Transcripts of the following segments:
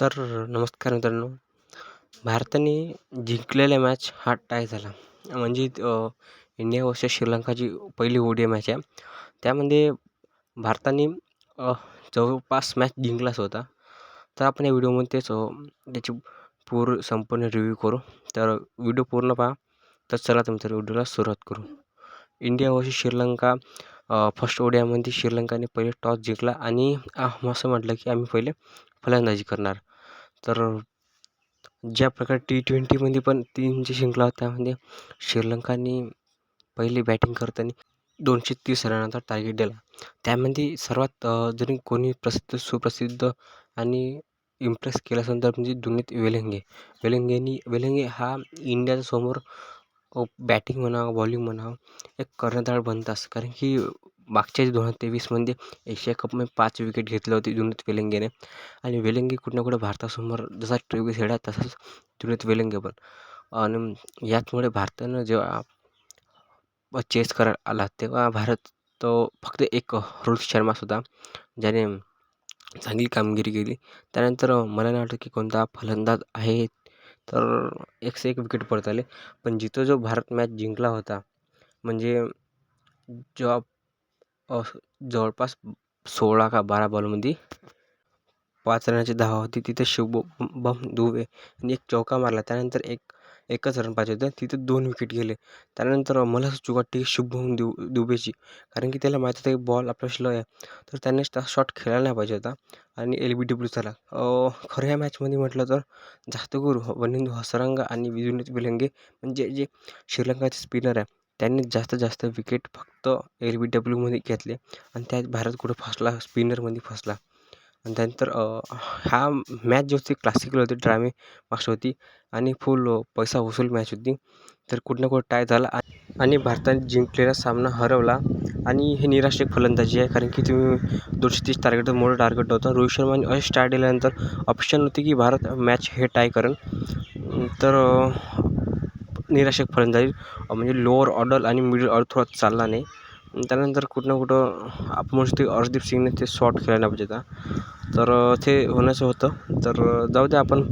तर नमस्कार मित्रांनो. भारताने जिंकलेला मॅच हा टाय झाला. म्हणजे इंडिया वर्सेस श्रीलंकाची पहिली ओडी मॅच आहे. त्यामध्ये भारताने जवळपास मॅच जिंकलाच होता. तर आपण या व्हिडिओमध्ये तेच त्याची पूर्ण संपूर्ण रिव्ह्यू करू. तर व्हिडिओ पूर्ण पहा. तर चला तुमच्या व्हिडिओला सुरुवात करू. इंडिया वर्सेस श्रीलंका फर्स्ट ओडियामध्ये श्रीलंकाने पहिले टॉस जिंकला. आणि असं म्हटलं की आम्ही पहिले फलंदाजी करणार. तर ज्या प्रकारे टी ट्वेंटीमध्ये पण तीन जे जिंकला होता म्हणजे त्यामध्ये श्रीलंकाने पहिली बॅटिंग करताना दोनशे तीस रनाचा टार्गेट दिला. त्यामध्ये सर्वात जरी कोणी प्रसिद्ध सुप्रसिद्ध आणि इम्प्रेस केला असेल तर म्हणजे दुनित वेलिंगे. वेलिंगेनी वेलिंगे हा इंडियाच्या समोर बॅटिंग म्हणा बॉलिंग म्हणा एक कर्णधार बनतास कारण की मागच्या दोन हजार तेवीसमध्ये एशिया कपमध्ये पाच विकेट घेतले होते जुनीत वेलिंगेने. आणि वेलिंगे कुठं ना कुठं भारतासमोर जसा ट्रेविस हेड आहे तसाच जुनीत वेलिंगे पण. आणि याचमुळे भारतानं जेव्हा चेस करायला आला तेव्हा भारत तो फक्त एक रोहित शर्मा सुद्धा ज्याने चांगली कामगिरी केली. त्यानंतर मला नाही वाटत की कोणता फलंदाज आहे तर एकशे एक विकेट पडत आले पण जिथं जो भारत मॅच जिंकला होता म्हणजे जेव्हा जवळपास सोळा का बारा बॉलमध्ये पाच रनाची धावा होती. तिथे शुभम दुबे आणि एक चौका मारला. त्यानंतर एक एकच रन पाहिजे होतं. तिथं दोन विकेट गेले. त्यानंतर मला असं वाटते शुभम दु दुबेची. कारण की त्याला माहीत होतं की बॉल आपला स्लो आहे. तर त्याने त्या शॉट खेळायला नाही पाहिजे होता. आणि एल बी डब्ल्यू झाला. खरं या मॅचमध्ये म्हटलं तर जास्त करू वनिंदू हसरंगा आणि विजुनित बिलंगे म्हणजे जे श्रीलंकाचे स्पिनर आहे. त्यांनी जास्त जास्त विकेट फक्त एल बी डब्ल्यूमध्ये घेतले. आणि त्यात भारत कुठं फसला? स्पिनरमध्ये फसला. आणि त्यानंतर हा मॅच जी होती क्लासिकल होती ड्रामे मागची होती. आणि फुल पैसा वसूल मॅच होती. तर कुठं ना कुठं टाय झाला. आणि भारताने जिंकलेला सामना हरवला. आणि हे निराशक फलंदाजी आहे. कारण की तुम्ही दोनशे तीस टार्गेट मोठं टार्गेट होतं. रोहित शर्माने असे स्टार्ट दिल्यानंतर ऑप्शन होती की भारत मॅच हे टाय करेन तर निराशक फलंदाजी म्हणजे लोअर ऑर्डर आणि मिडल ऑर्डर थोडा चालला नाही. त्यानंतर कुठं कुठं आपण म्हणू शकतो अर्शदीप सिंगने ते शॉट खेळायला पाहिजे होता. तर ते होण्याचं होतं. तर जाऊ दे आपण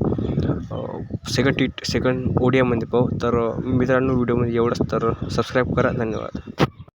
सेकंड टी सेकंड ओडियामध्ये पाहू. तर मित्रांनो व्हिडिओमध्ये एवढंच. तर सबस्क्राईब करा. धन्यवाद.